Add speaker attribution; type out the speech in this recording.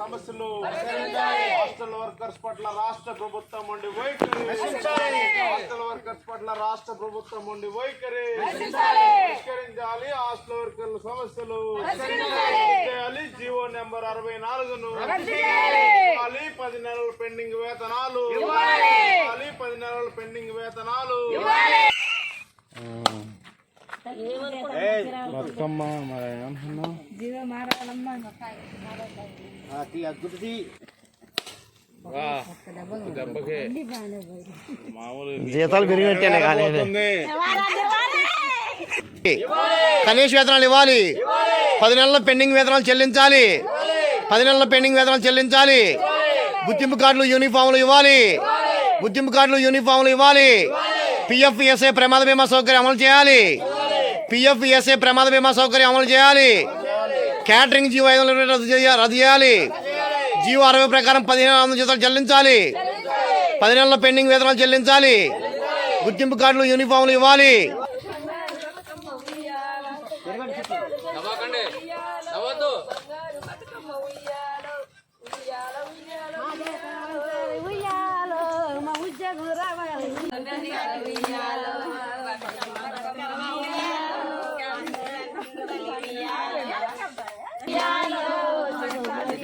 Speaker 1: సమస్యలు hostel workers పట్ల రాష్ట్ర ప్రభుత్వం ఉండి వైఖరి. హాస్టల్ వర్కర్స్ పట్ల రాష్ట్ర ప్రభుత్వం ఉండి వైఖరి. పరిష్కరించాలి. హాస్టల్ వర్కర్ల సమస్యలు. చేయాలి జీవో నెంబర్ అరవై నాలుగును. ఇవ్వాలి పది నెలల పెండింగ్ వేతనాలు. ఇవ్వాలి. పది నెలల పెండింగ్ వేతనాలు. బతుకమ్మ మరి ఏమంటున్నావు
Speaker 2: జీతాలు పెరిగినట్టేనే కానీ కనీస వేతనాలు ఇవ్వాలి. పది నెలల పెండింగ్ వేతనాలు చెల్లించాలి. పది నెలల పెండింగ్ వేతనాలు చెల్లించాలి. గుర్తింపు కార్డులు యూనిఫామ్లు ఇవ్వాలి. గుర్తింపు కార్డులు యూనిఫామ్లు ఇవ్వాలి. పిఎఫ్ ఎస్ఏ ప్రమాద బీమా సౌకర్యం అమలు చేయాలి. పిఎఫ్ ఎస్ఏ ప్రమాద బీమా సౌకర్యం అమలు చేయాలి. క్యాటరింగ్ జీవో ఐదు వందల రద్దు చేయాలి రద్దు చేయాలి. జీవో అరవై ప్రకారం పదిహేను వందల జీతాలు చెల్లించాలి. పది నెలల పెండింగ్ వేతనాలు చెల్లించాలి. గుర్తింపు కార్డులు యూనిఫామ్లు ఇవ్వాలి.
Speaker 3: ఉయ్యాలో మా ఉద్యోగం రావాలి